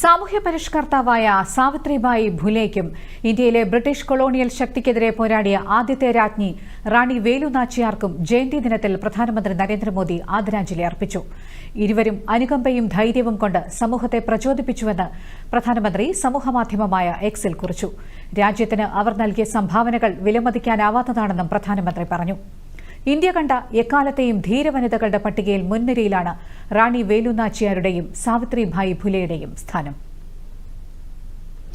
സാമൂഹ്യ പരിഷ്കർത്താവായ സാവിത്രിബായി ഭുലേക്കും ഇന്ത്യയിലെ British colonial ശക്തിക്കെതിരെ പോരാടിയ ആദ്യത്തെ രാജ്ഞി റാണി വേലു നാച്ചിയാർക്കും ജയന്തി ദിനത്തിൽ പ്രധാനമന്ത്രി നരേന്ദ്രമോദി ആദരാഞ്ജലി അർപ്പിച്ചു. ഇരുവരും അനുകമ്പയും ധൈര്യവും കൊണ്ട് സമൂഹത്തെ പ്രചോദിപ്പിച്ചുവെന്ന് പ്രധാനമന്ത്രി സമൂഹമാധ്യമമായ എക്സിൽ കുറിച്ചു. രാജ്യത്തിന് അവർ നൽകിയ സംഭാവനകൾ വിലമതിക്കാനാവാത്തതാണെന്നും പ്രധാനമന്ത്രി പറഞ്ഞു. ഇന്ത്യ കണ്ട എക്കാലത്തെയും ധീരവനിതകളുടെ പട്ടികയിൽ മുൻനിരയിലാണ് റാണി വേലുനാച്ചിയാരുടെയും സാവിത്രിഭായ് ഫുലെയുടെയും സ്ഥാനം.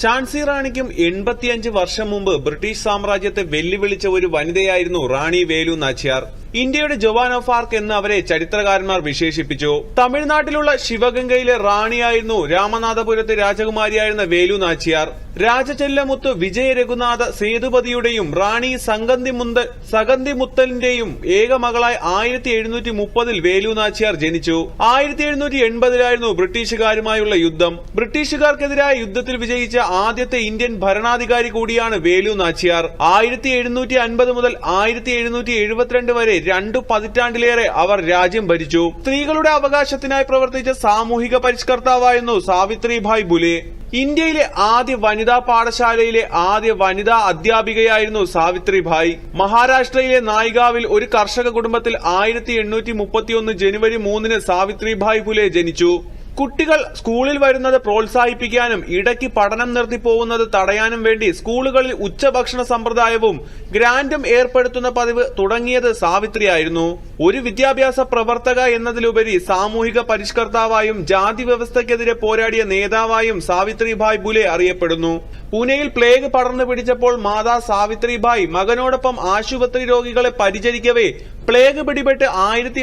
ഝാൻസി റാണിക്കും എൺപത്തിയഞ്ച് വർഷം മുമ്പ് ബ്രിട്ടീഷ് സാമ്രാജ്യത്തെ വെല്ലുവിളിച്ച ഒരു വനിതയായിരുന്നു റാണി വേലു നാച്ചിയാർ ഇന്ത്യയുടെ ജവാൻ ഓഫ് ആർക്ക് എന്ന് അവരെ ചരിത്രകാരന്മാർ വിശേഷിപ്പിച്ചു. തമിഴ്നാട്ടിലുള്ള ശിവഗംഗയിലെ റാണിയായിരുന്നു രാമനാഥപുരത്തെ രാജകുമാരിയായിരുന്ന വേലു നാച്ചിയാർ. രാജചെല്ലമുത്ത് വിജയ രഘുനാഥ സേതുപതിയുടെയും റാണി സംഗന്തി മുന്തൽ സഗന്തി മുത്തലിന്റെയും ഏക മകളായി ആയിരത്തി എഴുന്നൂറ്റി മുപ്പതിൽ വേലു നാച്ചിയാർ ജനിച്ചു. ആയിരത്തി എഴുന്നൂറ്റി എൺപതിലായിരുന്നു ബ്രിട്ടീഷുകാരുമായുള്ള യുദ്ധം. ബ്രിട്ടീഷുകാർക്കെതിരായ യുദ്ധത്തിൽ വിജയിച്ച ആദ്യത്തെ ഇന്ത്യൻ ഭരണാധികാരി കൂടിയാണ് വേലു നാച്ചിയാർ. ആയിരത്തി എഴുന്നൂറ്റി അൻപത് മുതൽ ആയിരത്തി എഴുന്നൂറ്റി എഴുപത്തിരണ്ട് വരെ രണ്ടു പതിറ്റാണ്ടിലേറെ അവർ രാജ്യം ഭരിച്ചു. സ്ത്രീകളുടെ അവകാശത്തിനായി പ്രവർത്തിച്ച സാമൂഹിക പരിഷ്കർത്താവായിരുന്നു സാവിത്രിഭായ് ബുലെ. ഇന്ത്യയിലെ ആദ്യ വനിതാ പാഠശാലയിലെ ആദ്യ വനിതാ അധ്യാപികയായിരുന്നു സാവിത്രിഭായ് മഹാരാഷ്ട്രയിലെ നായികാവിൽ ഒരു കർഷക കുടുംബത്തിൽ ആയിരത്തി എണ്ണൂറ്റി മുപ്പത്തിയൊന്ന് ജനുവരി മൂന്നിന് സാവിത്രിഭായ് ഫുലെ ജനിച്ചു. കുട്ടികൾ സ്കൂളിൽ വരുന്നത് പ്രോത്സാഹിപ്പിക്കാനും ഇടയ്ക്ക് പഠനം നിർത്തി പോകുന്നത് തടയാനും വേണ്ടി സ്കൂളുകളിൽ ഉച്ചഭക്ഷണ സമ്പ്രദായവും ഗ്രാൻഡും ഏർപ്പെടുത്തുന്ന പതിവ് തുടങ്ങിയത് സാവിത്രിയായിരുന്നു. ഒരു വിദ്യാഭ്യാസ പ്രവർത്തക എന്നതിലുപരി സാമൂഹിക പരിഷ്കർത്താവായും ജാതി വ്യവസ്ഥക്കെതിരെ പോരാടിയ നേതാവായും സാവിത്രിഭായ് ബുലെ അറിയപ്പെടുന്നു. പൂനെയിൽ പ്ലേഗ് പടർന്നു പിടിച്ചപ്പോൾ മാതാ സാവിത്രിഭായ് മകനോടൊപ്പം ആശുപത്രി രോഗികളെ പരിചരിക്കവേ പ്ലേഗ് പിടിപെട്ട് ആയിരത്തി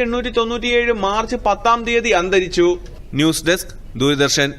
മാർച്ച് പത്താം തീയതി അന്തരിച്ചു. News desk Doordarshan.